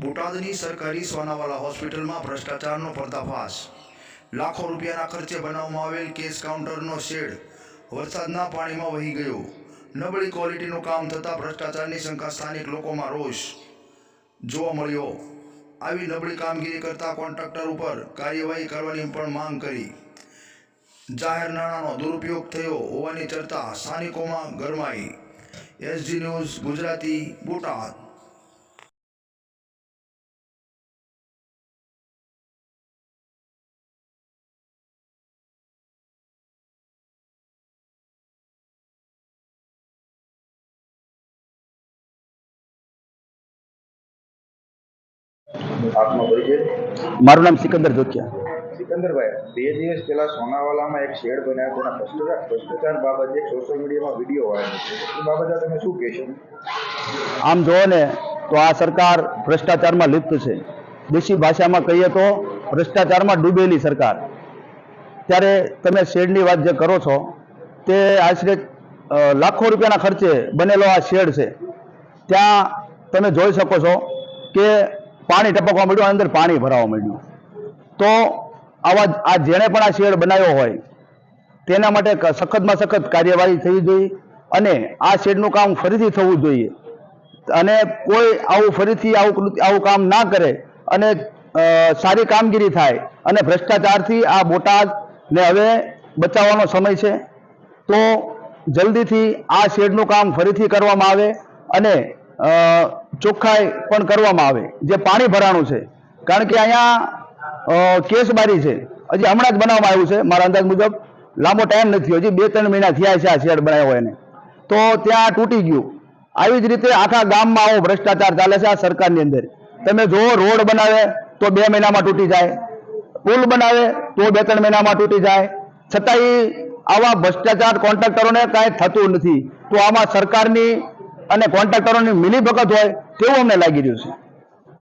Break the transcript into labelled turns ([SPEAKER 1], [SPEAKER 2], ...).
[SPEAKER 1] બોટાદની સરકારી સોનાવાલા હોસ્પિટલમાં ભ્રષ્ટાચારનો પર્દાફાશ. લાખો રૂપિયાના ખર્ચે બનાવવામાં આવેલ કેસ કાઉન્ટરનો શેડ વરસાદના પાણીમાં વહી ગયો. નબળી ક્વોલિટીનું કામ થતાં ભ્રષ્ટાચારની શંકા સ્થાનિક લોકોમાં રોષ જોવા મળ્યો. આવી નબળી કામગીરી કરતા કોન્ટ્રાક્ટર ઉપર કાર્યવાહી કરવાની પણ માંગ કરી. જાહેર નાણાંનો દુરુપયોગ થયો હોવાની ચર્ચા સ્થાનિકોમાં ગરમાઈ. SG news Gujarati Botad.
[SPEAKER 2] આપનો પરિચય
[SPEAKER 3] મારું નામ સિકંદર જોતિયા
[SPEAKER 2] સિકંદરભાઈ બે દિવસ પહેલા સોનાવાલામાં એક શેડ બન્યા તેના ભ્રષ્ટાચાર ભ્રષ્ટાચાર બાબતે એક સોશિયલ મીડિયામાં વીડિયો વાયરલ છે એ બાબતે તમે શું કહેશો?
[SPEAKER 3] આમ જુઓ ને તો આ સરકાર ભ્રષ્ટાચારમાં લિપ્ત છે. દેશી ભાષામાં કહીએ તો ભ્રષ્ટાચારમાં ડૂબેલી સરકાર. ત્યારે તમે શેડની વાત જે કરો છો તે આશરે લાખો રૂપિયાના ખર્ચે બનેલો આ શેડ છે. ત્યાં તમે જોઈ શકો છો કે પાણી ટપકવા માંડ્યું અંદર પાણી ભરાવા માંડ્યું. તો આવા આ જેણે પણ આ શેડ બનાવ્યો હોય, તેના માટે સખતમાં સખત કાર્યવાહી થવી જોઈએ અને આ શેડનું કામ ફરીથી થવું જોઈએ. અને કોઈ આવું ફરીથી આવું આવું કામ ના કરે અને સારી કામગીરી થાય અને ભ્રષ્ટાચારથી આ બોટાદને હવે બચાવવાનો સમય છે, તો જલ્દીથી આ શેડનું કામ ફરીથી કરવામાં આવે અને ચોખ્ખાઈ પણ કરવામાં આવે, જે પાણી ભરાણું છે. કારણ કે અહીંયા કેસબારી છે. હજી હમણાં જ બનાવવામાં આવ્યું છે, મારા અંદાજ મુજબ. લાંબો ટાઈમ નથી, હજી બે ત્રણ મહિના થયા છે આ શેડ બનાવ્યો એને. તો ત્યાં તૂટી ગયું. આવી જ રીતે આખા ગામમાં આવો ભ્રષ્ટાચાર ચાલે છે આ સરકારની અંદર. તમે જુઓ રોડ બનાવે, તો બે મહિનામાં તૂટી જાય. પુલ બનાવે, તો બે ત્રણ મહિનામાં તૂટી જાય. છતાંય આવા ભ્રષ્ટાચાર કોન્ટ્રાક્ટરોને કાંઈ થતું નથી. તો આમાં સરકારની અને કોન્ટ્રાક્ટરોની મિલીભગત હોય તેવું અમને લાગી રહ્યું છે.